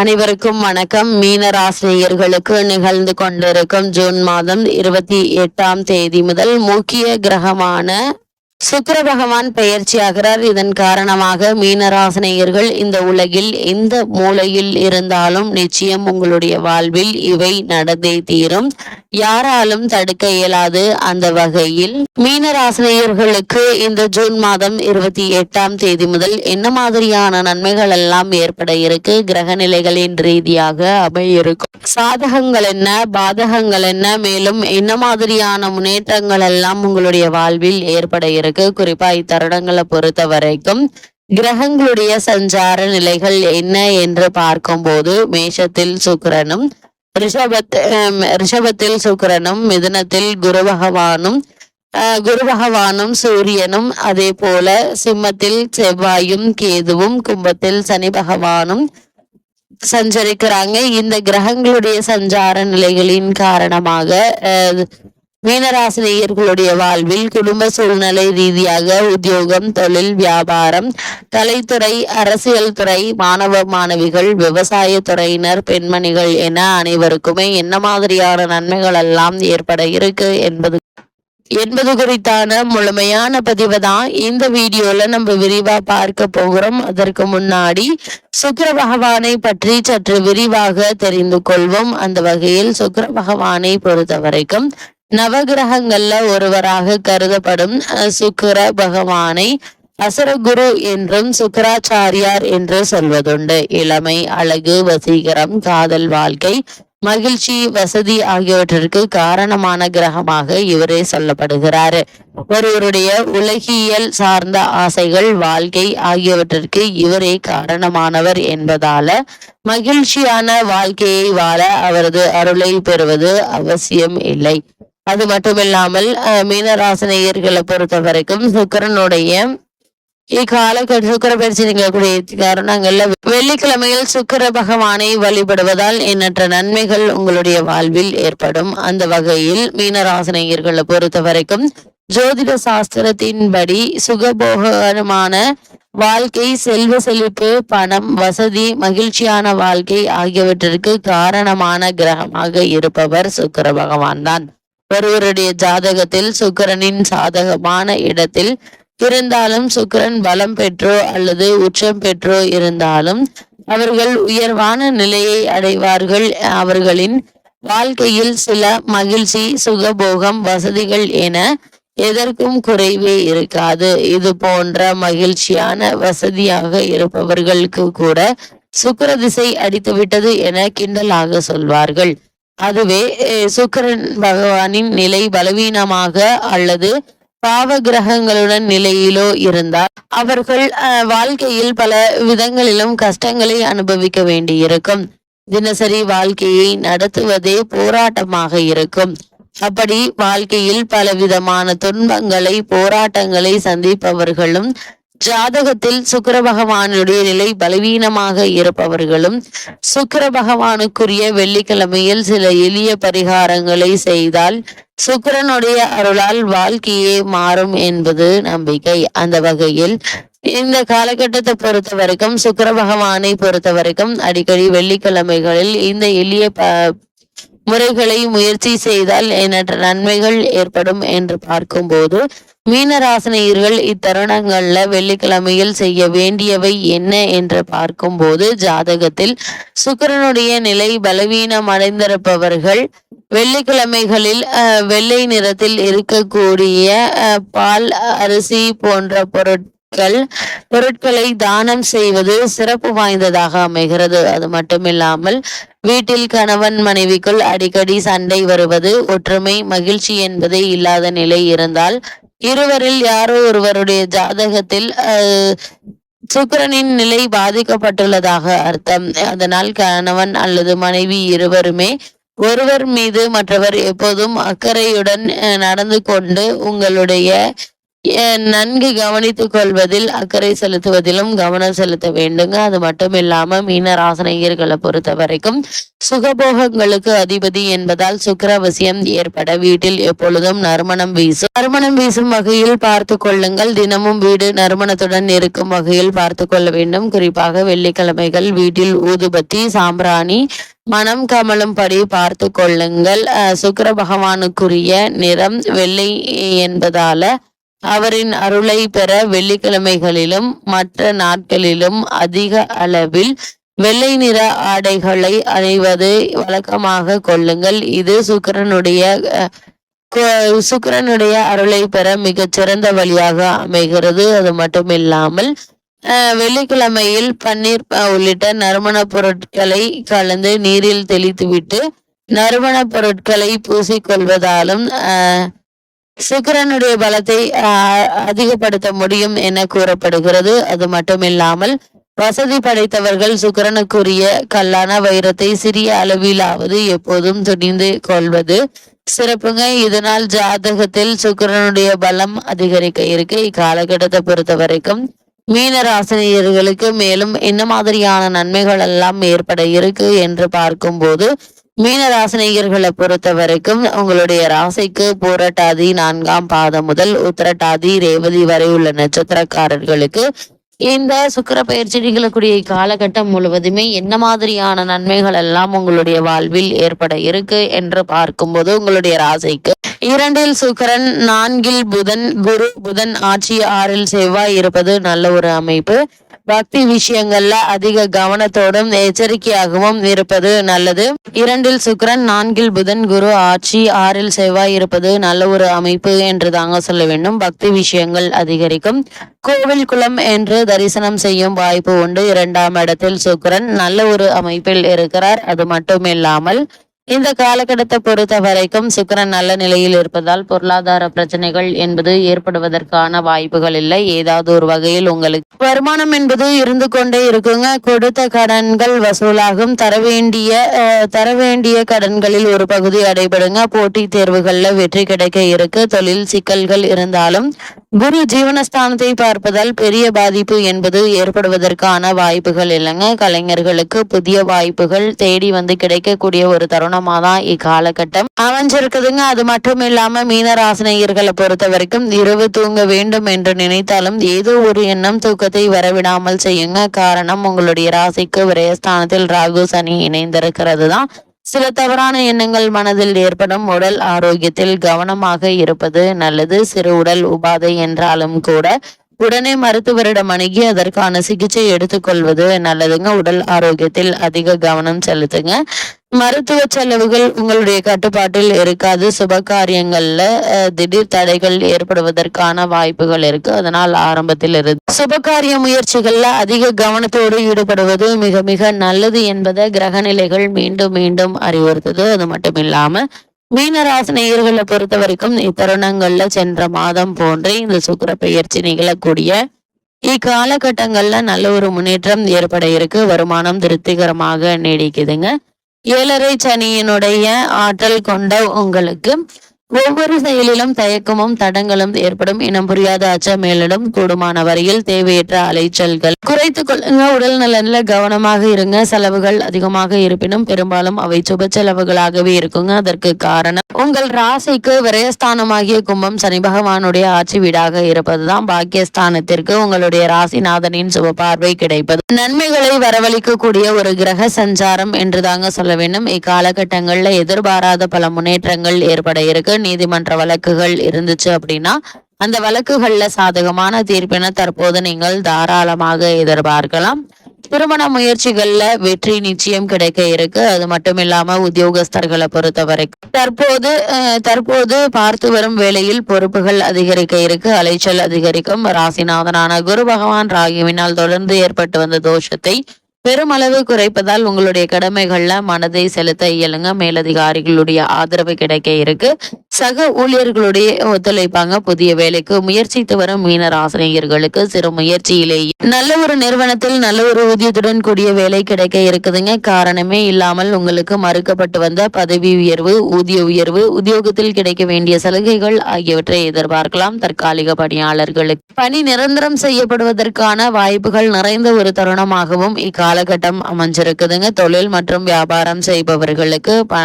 அனைவருக்கும் வணக்கம். மீனராசினியர்களுக்கு நிகழ்ந்து கொண்டிருக்கும் ஜூன் மாதம் இருபத்தி எட்டாம் தேதி முதல் முக்கிய கிரகமான சுக்கர பகவான் பெயர்ச்சியாகிறார். இதன் காரணமாக மீனராசனையர்கள் இந்த உலகில் எந்த மூலையில் இருந்தாலும் நிச்சயம் உங்களுடைய வாழ்வில் இவை நடந்தே தீரும். யாராலும் தடுக்க இயலாது அந்த வகையில். மீனராசனையர்களுக்கு இந்த ஜூன் மாதம் இருபத்தி எட்டாம் தேதி முதல் என்ன மாதிரியான நன்மைகள் எல்லாம் ஏற்பட இருக்கு? கிரக நிலைகளின் ரீதியாக இருக்கும் சாதகங்கள் என்ன? பாதகங்கள் என்ன? மேலும் என்ன மாதிரியான முன்னேற்றங்கள் எல்லாம் உங்களுடைய வாழ்வில் ஏற்பட இருக்கு? இருக்கு. குறிப்பா இத்தருணங்களை பொறுத்த வரைக்கும் கிரகங்களுடைய சஞ்சார நிலைகள் என்ன என்று பார்க்கும்போது மேஷத்தில் சுக்கிரனும் ரிஷபத் ரிஷபத்தில் சுக்கிரனும் மிதுனத்தில் குரு பகவானும் குரு பகவானும் சூரியனும் அதே போல சிம்மத்தில் செவ்வாயும் கேதுவும் கும்பத்தில் சனி பகவானும் சஞ்சரிக்கிறாங்க. இந்த கிரகங்களுடைய சஞ்சார நிலைகளின் காரணமாக மீனராசினியர்களுடைய வாழ்வில் குடும்ப சூழ்நிலை ரீதியாக உத்தியோகம் தொழில் வியாபாரம் கலைத்துறை அரசியல் துறை மாணவ மாணவிகள் விவசாய துறையினர் பெண்மணிகள் என அனைவருக்குமே என்ன மாதிரியான நன்மைகள் எல்லாம் ஏற்பட இருக்கு என்பது என்பது குறித்தான முழுமையான பதிவு தான் இந்த வீடியோல நம்ம விரிவா பார்க்க போகிறோம். அதற்கு முன்னாடி சுக்கர பகவானை பற்றி சற்று விரிவாக தெரிந்து கொள்வோம். அந்த வகையில் சுக்கர பகவானை பொறுத்த வரைக்கும் நவகிரகங்கள்ல ஒருவராக கருதப்படும் சுக்கிர பகவானை அசரகுரு என்றும் சுக்கராச்சாரியார் என்று சொல்வதுண்டு. இளமை அழகு வசீகரம் காதல் வாழ்க்கை மகிழ்ச்சி வசதி ஆகியவற்றிற்கு காரணமான கிரகமாக இவரே சொல்லப்படுகிறார். ஒருவருடைய உலகியல் சார்ந்த ஆசைகள் வாழ்க்கை ஆகியவற்றிற்கு இவரே காரணமானவர் என்பதால மகிழ்ச்சியான வாழ்க்கையை வாழ அவரது அருளை பெறுவது அவசியம் இல்லை. அது மட்டுமில்லாமல் அஹ், மீனராசினியர்களை பொறுத்த வரைக்கும் சுக்கரனுடைய இக்கால சுக்கர பயிற்சி நிகழக்கூடிய காரணங்கள்ல வெள்ளிக்கிழமையில் சுக்கிர பகவானை வழிபடுவதால் எண்ணற்ற நன்மைகள் உங்களுடைய வாழ்வில் ஏற்படும். அந்த வகையில் மீனராசினியர்களை பொறுத்த வரைக்கும் ஜோதிட சாஸ்திரத்தின்படி சுகபோகமான வாழ்க்கை செல்வ செழிப்பு பணம் வசதி மகிழ்ச்சியான வாழ்க்கை ஆகியவற்றிற்கு காரணமான கிரகமாக இருப்பவர் சுக்கிர பகவான் தான் ஒருவருடைய ஜாதகத்தில் சுக்கிரனின் சாதகமான இடத்தில் இருந்தாலும் சுக்கிரன் பலம் பெற்றோ அல்லது உச்சம் பெற்றோ இருந்தாலும் அவர்கள் உயர்வான நிலையை அடைவார்கள். அவர்களின் வாழ்க்கையில் சில மகிழ்ச்சி சுகபோகம் வசதிகள் என எதற்கும் குறைவே இருக்காது. இது போன்ற மகிழ்ச்சியான வசதியாக இருப்பவர்களுக்கு கூட சுக்கர திசை அடித்துவிட்டது என கிண்டலாக சொல்வார்கள். அதுவே சுக்கரன் சுக்கிரன் பகவானின் நிலை பலவீனமாக அல்லது பாவ கிரகங்களுடன் நிலையிலோ இருந்தால் அவர்கள் வாழ்க்கையில் பல விதங்களிலும் கஷ்டங்களை அனுபவிக்க வேண்டியிருக்கும். தினசரி வாழ்க்கையை நடத்துவதே போராட்டமாக இருக்கும். அப்படி வாழ்க்கையில் பலவிதமான துன்பங்களை போராட்டங்களை சந்திப்பவர்களும் ஜாதகத்தில் சுக்கர பகவானுடைய நிலை பலவீனமாக இருப்பவர்களும் சுக்கர பகவானுக்குரிய வெள்ளிக்கிழமையில் சில எளிய பரிகாரங்களை செய்தால் சுக்கிரனுடைய அருளால் வாழ்க்கையே மாறும் என்பது நம்பிக்கை. அந்த வகையில் இந்த காலகட்டத்தை பொறுத்த வரைக்கும் சுக்கர பகவானை பொறுத்த வரைக்கும் அடிக்கடி வெள்ளிக்கிழமைகளில் இந்த எளிய ப முறைகளை முயற்சி செய்தால் எண்ணற்ற நன்மைகள் ஏற்படும் என்று பார்க்கும்போது மீனராசினியர்கள் இத்தருணங்கள்ல வெள்ளிக்கிழமையில் செய்ய வேண்டியவை என்ன என்று பார்க்கும்போது ஜாதகத்தில் சுக்கிரனுடைய நிலை பலவீனம் அடைந்திருப்பவர்கள் வெள்ளிக்கிழமைகளில் அஹ், வெள்ளை நிறத்தில் இருக்கக்கூடிய பால் அரிசி போன்ற பொருட்கள் பொருட்களை தானம் செய்வது சிறப்பு வாய்ந்ததாக அமைகிறது. அது மட்டுமில்லாமல் வீட்டில் கணவன் மனைவிக்குள் அடிக்கடி சண்டை வருவது ஒற்றுமை மகிழ்ச்சி என்பதே இல்லாத நிலை இருந்தால் இருவரில் யாரோ ஒருவருடைய ஜாதகத்தில் அஹ், சுக்கிரனின் நிலை பாதிக்கப்பட்டுள்ளதாக அர்த்தம். அதனால் கணவன் அல்லது மனைவி இருவருமே ஒருவர் மீது மற்றவர் எப்போதும் அக்கறையுடன் நடந்து கொண்டு உங்களுடைய நன்கு கவனித்துக் கொள்வதில் அக்கறை செலுத்துவதிலும் கவனம் செலுத்த வேண்டுங்க. அது மட்டும் இல்லாம மீன ராசனையர்களை பொறுத்த வரைக்கும் சுகபோகங்களுக்கு அதிபதி என்பதால் சுக்கரவசியம் ஏற்பட வீட்டில் எப்பொழுதும் நறுமணம் வீசும். நறுமணம் வீசும் வகையில் பார்த்து கொள்ளுங்கள். தினமும் வீடு நறுமணத்துடன் இருக்கும் வகையில் பார்த்து கொள்ள வேண்டும். குறிப்பாக வெள்ளிக்கிழமைகள் வீட்டில் ஊதுபத்தி சாம்பிராணி மனம் கமலும்படி பார்த்து கொள்ளுங்கள். சுக்கர பகவானுக்குரிய நிறம் வெள்ளை என்பதால அவரின் அருளை பெற வெள்ளிக்கிழமைகளிலும் மற்ற நாட்களிலும் அதிக அளவில் வெள்ளை நிற ஆடைகளை அணிவது வழக்கமாக கொள்ளுங்கள். இது சுக்கிரனுடைய சுக்கரனுடைய சுக்கிரனுடைய அருளை பெற மிகச்சிறந்த வழியாக அமைகிறது. அது மட்டும் இல்லாமல் வெள்ளிக்கிழமையில் பன்னீர் உள்ளிட்ட நறுமணப் பொருட்களை கலந்து நீரில் தெளித்துவிட்டு நறுமணப் பொருட்களை பூசிக்கொள்வதாலும் சுக்கிரனுடைய பலத்தை அதிகப்படுத்த முடியும் என கூறப்படுகிறது. அது மட்டுமில்லாமல் வசதி படைத்தவர்கள் சுக்கிரனுக்குரிய கல்லான வைரத்தை சிறிய அளவிலாவது எப்போதும் துணிந்து கொள்வது சிறப்புங்க. இதனால் ஜாதகத்தில் சுக்கிரனுடைய பலம் அதிகரிக்க இருக்கு. இக்காலகட்டத்தை பொறுத்த வரைக்கும் மீன ராசினியர்களுக்கு மேலும் என்ன மாதிரியான நன்மைகள் எல்லாம் ஏற்பட இருக்கு என்று பார்க்கும்போது மீனராசினியர்களை பொறுத்த வரைக்கும் உங்களுடைய ராசிக்கு பூரட்டாதி நான்காம் பாதம் முதல் உத்திரட்டாதி ரேவதி வரை உள்ள நட்சத்திரக்காரர்களுக்கு இந்த சுக்கிர பயிற்சி நிகழக்கூடிய காலகட்டம் முழுவதுமே என்ன மாதிரியான நன்மைகள் எல்லாம் உங்களுடைய வாழ்வில் ஏற்பட இருக்கு என்று பார்க்கும்போது உங்களுடைய ராசிக்கு இரண்டில் சுக்கரன் நான்கில் புதன் குரு புதன் ஆட்சி ஆறில் செவ்வாய் இருப்பது நல்ல ஒரு அமைப்பு. பக்தி விஷயங்கள்ல அதிக கவனத்தோடும் எச்சரிக்கையாகவும் இருப்பது நல்லது. இரண்டில் சுக்கரன் நான்கில் புதன் குரு ஆட்சி ஆறில் செவ்வாய் இருப்பது நல்ல ஒரு அமைப்பு என்று தாங்க சொல்ல வேண்டும். பக்தி விஷயங்கள் அதிகரிக்கும். கோவில் குளம் என்று தரிசனம் செய்யும் வாய்ப்பு உண்டு. இரண்டாம் இடத்தில் சுக்கரன் நல்ல ஒரு அமைப்பில் இருக்கிறார். அது மட்டுமில்லாமல் இந்த காலகட்டத்தை பொறுத்த வரைக்கும் சுக்கரன் நல்ல நிலையில் இருப்பதால் பொருளாதார பிரச்சனைகள் என்பது ஏற்படுவதற்கான வாய்ப்புகள் இல்லை. ஏதாவது ஒரு வகையில் உங்களுக்கு வருமானம் என்பது இருந்து கொண்டே இருக்குங்க. கொடுத்த கடன்கள் வசூலாகும். தர வேண்டிய அஹ், தர வேண்டிய கடன்களில் ஒரு பகுதி அடைபடுங்க. போட்டித் தேர்வுகள்ல வெற்றி கிடைக்க இருக்கு. தொழில் சிக்கல்கள் இருந்தாலும் குரு ஜீவனஸ்தானத்தை பார்ப்பதால் பெரிய பாதிப்பு என்பது ஏற்படுவதற்கான வாய்ப்புகள் இல்லைங்க. கலைஞர்களுக்கு புதிய வாய்ப்புகள் தேடி வந்து கிடைக்கக்கூடிய ஒரு தருணமா தான் இக்காலகட்டம் அமைஞ்சிருக்குதுங்க. அது மட்டும் இல்லாம மீனராசினியர்களை பொறுத்த வரைக்கும் இரவு தூங்க வேண்டும் என்று நினைத்தாலும் ஏதோ ஒரு எண்ணம் தூக்கத்தை வரவிடாமல் செய்யுங்க. காரணம் உங்களுடைய ராசிக்கு விரயஸ்தானத்தில் ராகு சனி இணைந்திருக்கிறது தான் சில தவறான எண்ணங்கள் மனதில் ஏற்படும். உடல் ஆரோக்கியத்தில் கவனமாக இருப்பது நல்லது. சிறு உடல் உபாதை என்றாலும் கூட உடனே மருத்துவரிடம் அணுகி அதற்கான சிகிச்சை எடுத்துக்கொள்வது நல்லதுங்க. உடல் ஆரோக்கியத்தில் அதிக கவனம் செலுத்துங்க. மருத்துவ செலவுகள் உங்களுடைய கட்டுப்பாட்டில் இருக்காது. சுப காரியங்கள்ல திடீர் தடைகள் ஏற்படுவதற்கான வாய்ப்புகள் இருக்கு. அதனால் ஆரம்பத்தில் இருந்து சுப காரிய முயற்சிகள்ல அதிக கவனத்தோடு ஈடுபடுவது மிக மிக நல்லது என்பதை கிரகநிலைகள் மீண்டும் மீண்டும் அறிவுறுத்துது. அது மட்டும் இல்லாம மீனராசி நேயர்களை பொறுத்த வரைக்கும் இத்தருணங்கள்ல சென்ற மாதம் போன்றே இந்த சுக்கர பெயர்ச்சி நிகழக்கூடிய இக்காலகட்டங்கள்ல நல்ல ஒரு முன்னேற்றம் ஏற்பட இருக்கு. வருமானம் திருப்திகரமாக நீடிக்குதுங்க. ஏழரை சனியினுடைய ஆற்றல் கொண்ட உங்களுக்கு ஒவ்வொரு செயலிலும் தயக்கமும் தடங்களும் ஏற்படும். இனம் புரியாத அச்சம் கூடுமான வரையில் தேவையற்ற அலைச்சல்கள். குறைத்துக் கொள்ளுங்க. உடல் நலன்ல கவனமாக இருங்க. செலவுகள் அதிகமாக இருப்பினும் பெரும்பாலும் அவை சுப செலவுகளாகவே இருக்குங்க. அதற்கு காரணம் உங்கள் ராசிக்கு விரயஸ்தானமாகிய கும்பம் சனி பகவானுடைய ஆட்சி வீடாக இருப்பதுதான் பாக்கியஸ்தானத்திற்கு உங்களுடைய ராசிநாதனின் சுப பார்வை கிடைப்பது. நன்மைகளை வரவழைக்கக்கூடிய ஒரு கிரக சஞ்சாரம் என்று தாங்க சொல்ல வேண்டும். இக்காலகட்டங்கள்ல எதிர்பாராத பல முன்னேற்றங்கள் ஏற்பட இருக்கு. நீதிமன்ற வழக்குகள் இருந்துச்சு அப்படின்னா அந்த வழக்குகள்ல சாதகமான தீர்ப்பினை தற்போது நீங்கள் தாராளமாக எதிர்பார்க்கலாம். திருமண முயற்சிகள்ல வெற்றி நிச்சயம் கிடைக்க இருக்கு. அது மட்டும் இல்லாம உத்தியோகஸ்தர்களை பொறுத்த வரைக்கும் தற்போது தற்போது பார்த்து வரும் வேளையில் பொறுப்புகள் அதிகரிக்க இருக்கு. அலைச்சல் அதிகரிக்கும். ராசிநாதனான குரு பகவான் ராகிவினால் தொடர்ந்து ஏற்பட்டு வந்த தோஷத்தை பெருமளவு குறைப்பதால் உங்களுடைய கடமைகள்ல மனதை செலுத்த இயலுங்க. மேலதிகாரிகளுடைய ஆதரவு கிடைக்க இருக்கு. சக ஊழியர்களுடைய ஒத்துழைப்பாங்க. புதிய வேலைக்கு முயற்சித்து வரும் மீன ஆசிரியர்களுக்கு சிறு முயற்சியிலேயே நல்ல ஒரு நிறுவனத்தில் நல்ல ஒரு ஊதியத்துடன் கூடிய வேலை கிடைக்க இருக்குதுங்க. காரணமே இல்லாமல் உங்களுக்கு மறுக்கப்பட்டு வந்த பதவி உயர்வு ஊதிய உயர்வு உத்தியோகத்தில் கிடைக்க வேண்டிய சலுகைகள் ஆகியவற்றை எதிர்பார்க்கலாம். தற்காலிக பணியாளர்களுக்கு பணி நிரந்தரம் செய்யப்படுவதற்கான வாய்ப்புகள் நிறைந்த ஒரு தருணமாகவும் காலகட்டம் அமைஞ்சிருக்குதுங்க. தொழில் மற்றும் வியாபாரம் செய்பவர்களுக்கு ப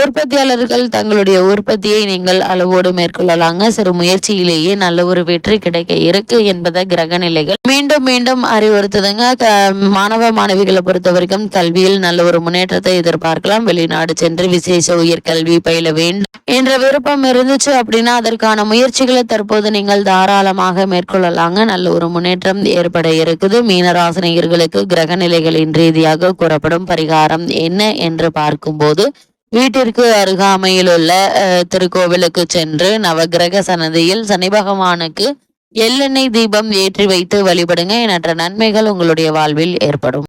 உற்பத்தியாளர்கள் தங்களுடைய உற்பத்தியை நீங்கள் அளவோடு மேற்கொள்ளலாங்க. சிறு முயற்சியிலேயே நல்ல ஒரு வெற்றி கிடைக்க இருக்கு என்பதை கிரக நிலைகள் மீண்டும் மீண்டும் அறிவுறுத்துதுங்க. மாணவ மாணவிகளை பொறுத்த வரைக்கும் கல்வியில் நல்ல ஒரு முன்னேற்றத்தை எதிர்பார்க்கலாம். வெளிநாடு சென்று விசேஷ உயர்கல்வி பயில வேண்டும் என்ற விருப்பம் இருந்துச்சு அப்படின்னா அதற்கான முயற்சிகளை தற்போது நீங்கள் தாராளமாக மேற்கொள்ளலாங்க. நல்ல ஒரு முன்னேற்றம் ஏற்பட இருக்குது. மீனராசினியர்களுக்கு கிரக நிலைகளின் ரீதியாக கூறப்படும் பரிகாரம் என்ன என்று பார்க்கும்போது வீட்டிற்கு அருகாமையில் உள்ள திருக்கோவிலுக்கு சென்று நவகிரக சன்னதியில் சனி பகவானுக்கு எள்ளெண்ணெய் தீபம் ஏற்றி வைத்து வழிபடுங்க. எண்ணற்ற நன்மைகள் உங்களுடைய வாழ்வில் ஏற்படும்.